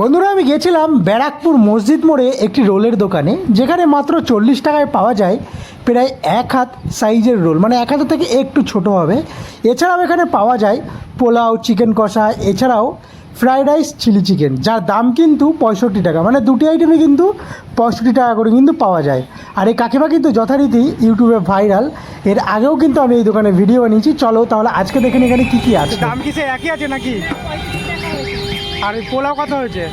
বন্ধুরা, আমি গেছিলাম ব্যারাকপুর মসজিদ মোড়ে একটি রোলের দোকানে, যেখানে মাত্র চল্লিশ টাকায় পাওয়া যায় প্রায় এক হাত সাইজের রোল মানে এক হাতের থেকে একটু ছোট হবে। এছাড়াও এখানে পাওয়া যায় পোলাও, চিকেন কষা, এছাড়াও ফ্রাইড রাইস, চিলি চিকেন, যার দাম কিন্তু পঁয়ষট্টি টাকা মানে দুটি আইটেমে কিন্তু পঁয়ষট্টি টাকা করে কিন্তু পাওয়া যায়। আর এই কাকিমা কিন্তু যথারীতি ইউটিউবে ভাইরাল এর আগেও কিন্তু আমি এই দোকানে ভিডিও বানিয়েছি। চলো তাহলে আজকে দেখেন এখানে কী কী আছে। দাম কি সে একই আছে নাকি? আর এই পোলাও কত হয়েছে?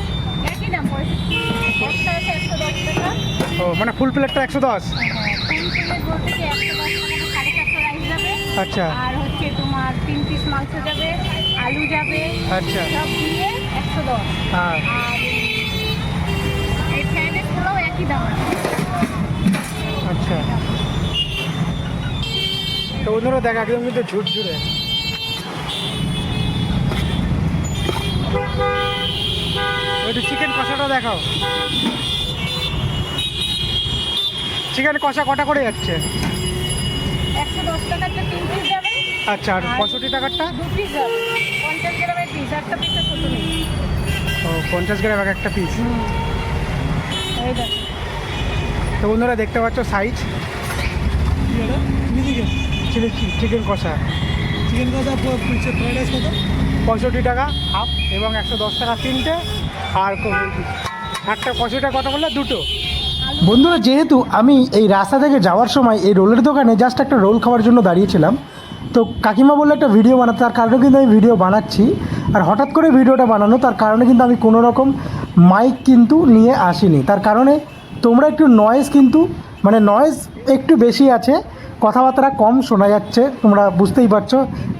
ও মানে ফুল প্লেটটা একশো দশ? রাইস যাবে। আচ্ছা। আর হচ্ছে তোমার তিন পিস মাংস যাবে আলু যাবে আচ্ছা। সব দিয়ে একশো দশ। হ্যাঁ। আর এই ফ্রাইড রাইসগুলোও একই দাম। আচ্ছা। তো বন্ধুরা দেখ একদম কিন্তু ঝুট ঝুড়ে ওইটা চিকেন কষাটা দেখাও। চিকেন কষা কটা করে যাচ্ছে? একশো দশ টাকাতে তিন পিস যাবে আচ্ছা আর পঁয়ষট্টি টাকারটা? দু পিস যাবে। পঞ্চাশ গ্রামের পিস একটা পিসের ছোটো ও পঞ্চাশ গ্রাম এক একটা পিস তো বন্ধুরা দেখতে পাচ্ছ সাইজ চিকেন কষা। চিকেন কষা ফ্রাইড রাইস কত পঁয়ষট্টি টাকা হাফ এবং একশো দশ টাকা তিনটে আর একটা পঁয়ষট্টি টাকা কত বললে দুটো। বন্ধুরা, যেহেতু আমি এই রাস্তা থেকে যাওয়ার সময় এই রোলের দোকানে জাস্ট একটা রোল খাওয়ার জন্য দাঁড়িয়েছিলাম, তো কাকিমা বলল একটা ভিডিও বানাতে, তার কারণে কিন্তু আমি ভিডিও বানাচ্ছি। আর হঠাৎ করে ভিডিওটা বানানো, তার কারণে কিন্তু আমি কোনো রকম মাইক কিন্তু নিয়ে আসিনি। তার কারণে তোমরা একটু নয়েজ কিন্তু মানে নয়েজ একটু বেশি আছে কথাবার্তা কম শোনা যাচ্ছে, তোমরা বুঝতেই পারছ,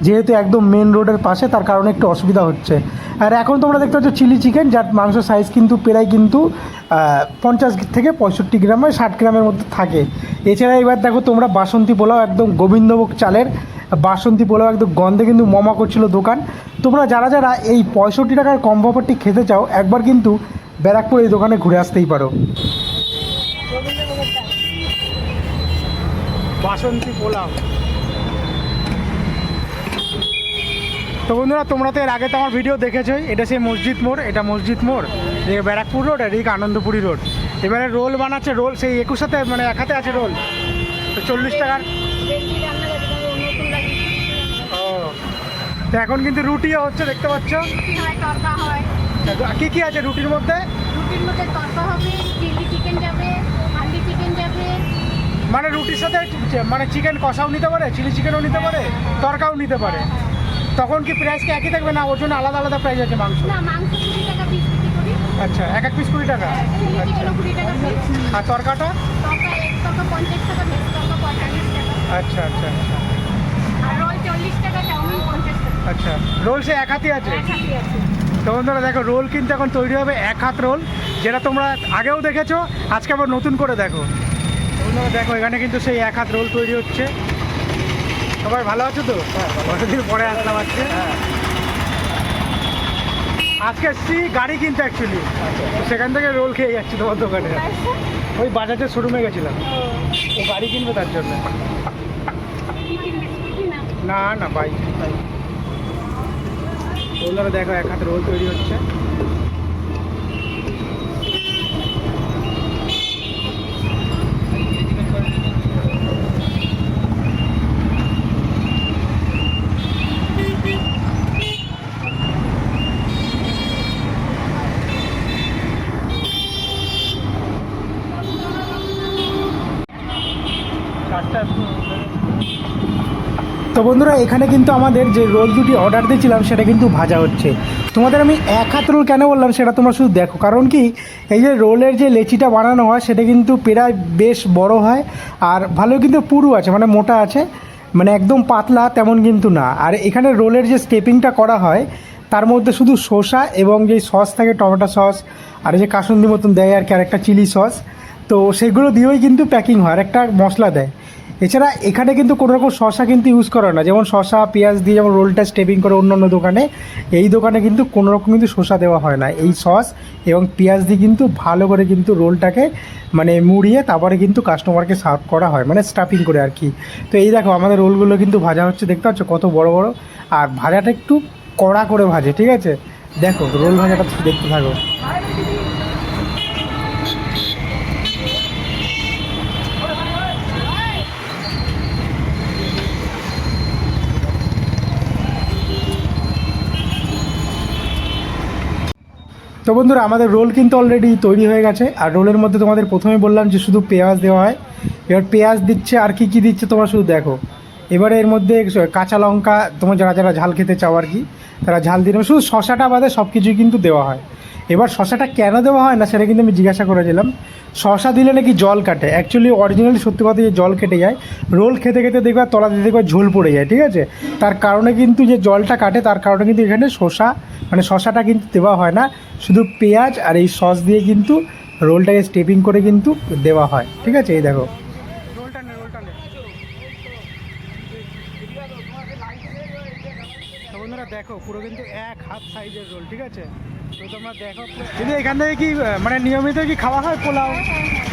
যেহেতু একদম মেন রোডের পাশে, তার কারণে একটু অসুবিধা হচ্ছে। আর এখন তোমরা দেখতে পাচ্ছ চিলি চিকেন যার মাংস সাইজ কিন্তু প্রায় কিন্তু পঞ্চাশ থেকে পঁয়ষট্টি গ্রাম বা ষাট গ্রামের মধ্যে থাকে। এছাড়া এবার দেখো তোমরা বাসন্তী পোলাও একদম গোবিন্দভোগ চালের, বাসন্তী পোলাও একদম গন্ধে কিন্তু মমা করছিল দোকান। তোমরা যারা যারা এই পঁয়ষট্টি টাকার কম ব্যাপারটি খেতে চাও, একবার কিন্তু ব্যারাকপুর এই দোকানে ঘুরে আসতেই পারো। বাসন্তী পোলাও। তো বন্ধুরা তোমরা তো এর আগে তো আমার ভিডিও দেখেছোই। এটা সেই মসজিদ মোড় এটা মসজিদ মোড়। এদিকে ব্যারাকপুর রোড আর এদিকে আনন্দপুরি রোড। এবারে রোল বানাচ্ছে রোল সেই একুশ হাতে মানে এক হাতে আছে রোল। তো চল্লিশ টাকার ও। তো এখন কিন্তু রুটিও হচ্ছে দেখতে পাচ্ছ। কী কী আছে রুটির মধ্যে? রুটির মধ্যে তরকা হবে চিলি চিকেন যাবে হান্ডি চিকেন যাবে মানে রুটির সাথে মানে চিকেন কষাও নিতে পারে চিলি চিকেনও নিতে পারে তরকাও নিতে পারে। তখন কি প্রাইস কি একই থাকবে না ওর জন্য আলাদা আলাদা প্রাইস আছে মাংস? আচ্ছা এক এক পিস কুড়ি টাকা? পিস আর তরকাটা? আচ্ছা আচ্ছা আচ্ছা। আচ্ছা রোল সে এক হাতি আছে। তো বন্ধুরা দেখো রোল কিন্তু এখন তৈরি হবে এক হাত রোল যেটা তোমরা আগেও দেখেছ আজকে আবার নতুন করে দেখো। বন্ধুরা দেখো এখানে কিন্তু সেই এক হাত রোল তৈরি হচ্ছে। সবাই ভালো আছো তো? কতদিন পরে আসলাম আজকে? আজকে এসছি গাড়ি কিনতে অ্যাকচুয়ালি সেখান থেকে রোল খেয়ে যাচ্ছি তোমার দোকানে। ওই বাজাজের শোরুমে গেছিলাম। ও। গাড়ি কিনবে তার জন্য। না? না বাইক বন্ধুরা দেখো এক হাত রোল তৈরি হচ্ছে। তো বন্ধুরা, এখানে কিন্তু আমাদের যে রোল দুটি অর্ডার দিয়েছিলাম, সেটা কিন্তু ভাজা হচ্ছে। তোমাদের আমি এক হাত রোল কেন বললাম, সেটা তোমরা শুধু দেখো। কারণ কি, এই যে রোলের যে লেচিটা বানানো হয়, সেটা কিন্তু প্রায় বেশ বড় হয়, আর ভালো কিন্তু পুরু আছে মানে মোটা আছে। মানে একদম পাতলা, তেমন কিন্তু না। আর এখানে রোলের যে স্টেপিংটা করা হয়, তার মধ্যে শুধু শসা এবং যে সস থাকে, টমেটো সস, আর যে কাসুন্দি মতন দেয় আর কি আর একটা চিলি সস, তো সেগুলো দিয়েই কিন্তু প্যাকিং হয়, আর একটা মশলা দেয়। এছাড়া এখানে কিন্তু কোনো রকম শশা কিন্তু ইউজ করে না। যেমন শশা পেঁয়াজ দিয়ে যেমন রোলটা স্টেপিং করে অন্য অন্য দোকানে, এই দোকানে কিন্তু কোনো রকম কিন্তু শসা দেওয়া হয় না। এই সস এবং পেঁয়াজ দিয়ে কিন্তু ভালো করে কিন্তু রোলটাকে মানে মুড়িয়ে তারপরে কিন্তু কাস্টমারকে সার্ভ করা হয় মানে স্টাফিং করে আর কি। তো এই দেখো আমাদের রোলগুলো কিন্তু ভাজা হচ্ছে, দেখতে পাচ্ছ কত বড় বড়। আর ভাজাটা একটু কড়া করে ভাজে, ঠিক আছে? দেখো রোল ভাজাটা দেখতে থাকো। তো বন্ধুরা, আমাদের রোল কিন্তু অলরেডি তৈরি হয়ে গেছে। আর রোলের মধ্যে তোমাদের প্রথমে বললাম যে শুধু পেঁয়াজ দেওয়া হয়। এবার পেঁয়াজ দিচ্ছে, আর কি কি দিচ্ছে তোমরা শুধু দেখো। এবারে এর মধ্যে কাঁচা লঙ্কা, তোমার যারা যারা ঝাল খেতে চাও আর কি, তারা ঝাল দিয়ে শুধু শশাটা বাদে সব কিছুই কিন্তু দেওয়া হয়। এবার শশাটা কেন দেওয়া হয় না, সেটা কিন্তু আমি জিজ্ঞাসা করেছিলাম। শশা দিলে নাকি জল কাটে। অ্যাকচুয়ালি অরিজিনাল সত্যি কথা যে জল কেটে যায়, রোল খেতে খেতে দেখবে আর তলাতে দেখবে ঝোল পড়ে যায়, ঠিক আছে? তার কারণে কিন্তু যে জলটা কাটে, তার কারণে কিন্তু এখানে শশা মানে শশাটা কিন্তু দেওয়া হয় না। শুধু পেঁয়াজ আর এই সস দিয়ে কিন্তু রোলটাকে স্টেপিং করে কিন্তু দেওয়া হয়, ঠিক আছে? এই দেখো রোলটা নে রোলটা নে তো বন্ধুরা দেখো পুরো কিন্তু এক হাত সাইজের রোল ঠিক আছে? তো তোমরা দেখো দিদি এখান থেকে কি মানে নিয়মিত কি খাওয়া হয় পোলাও?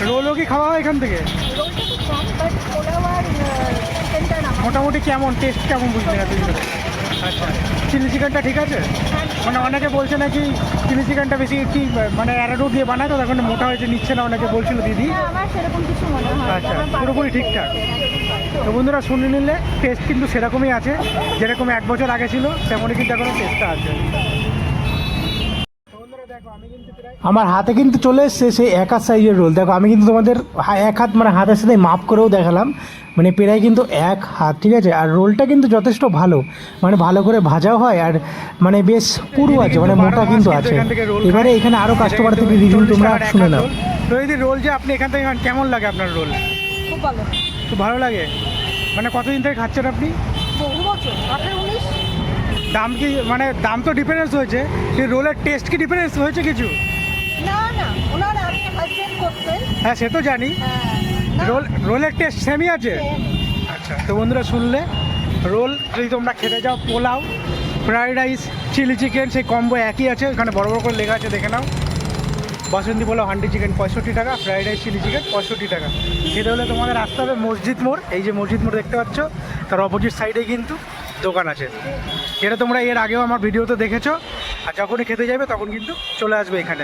রোলও কি খাওয়া হয় এখান থেকে? মোটামুটি কেমন টেস্ট কেমন বুঝতে না চিলি চিকেনটা ঠিক আছে মানে অনেকে বলছে নাকি চিলি চিকেনটা বেশি কি মানে অ্যারাডো দিয়ে বানায় তো তখন মোটা হয়েছে নিচ্ছে না অনেকে বলছিল দিদি। আচ্ছা, পুরোপুরি ঠিকঠাক। তো বন্ধুরা শুনে নিলে টেস্ট কিন্তু সেরকমই আছে যেরকম এক বছর আগে ছিল তেমনই কিন্তু এখনও টেস্টটা আছে তো বন্ধুরা দেখো আমি কিন্তু প্রায় আমার হাতে কিন্তু চলে এসছে সেই এক হাত সাইজের রোল দেখো আমি কিন্তু তোমাদের এক হাত মানে হাতের সাথে মাপ করেও দেখালাম। মানে প্রায় কিন্তু এক হাত ঠিক আছে? আর রোলটা কিন্তু যথেষ্ট ভালো। মানে ভালো করে ভাজাও হয় আর মানে বেশ পুরু আছে মানে মোটা কিন্তু আছে। এবারে এখানে আরও কাস্টমার থেকে রিভিউ তোমরা শুনে নাও। রোল যে আপনি এখান থেকে খান, কেমন লাগে আপনার রোল খুব ভালো। খুব ভালো লাগে? মানে কতদিন থেকে খাচ্ছেন আপনি? বহু বছর দাম কি মানে দাম তো ডিফারেন্স হয়েছে কিন্তু রোলের টেস্ট কি ডিফারেন্স হয়েছে কিছু? না না ওনার আগে হাজবেন্ড করতেন। হ্যাঁ সে তো জানি। হ্যাঁ, রোল রোলের টেস্ট সেমই আছে? আচ্ছা তো বন্ধুরা শুনলে রোল যদি তোমরা খেতে যাও pulao fried rice chilli chicken সেই কম্বো একই আছে ওখানে বড় বড় করে লেখা আছে দেখে নাও। বাসন্তী পোলাও হান্ডি চিকেন পঁয়ষট্টি টাকা ফ্রাইড রাইস চিলি চিকেন পঁয়ষট্টি টাকা। খেতে হলে তোমাদের আসতে হবে মসজিদ মোড় এই যে মসজিদ মোড় দেখতে পাচ্ছ তার অপোজিট সাইডে কিন্তু দোকান আছে। যেটা তোমরা এর আগেও আমার ভিডিওতে দেখেছ, আর যখনই খেতে যাবে তখন কিন্তু চলে আসবে এখানে।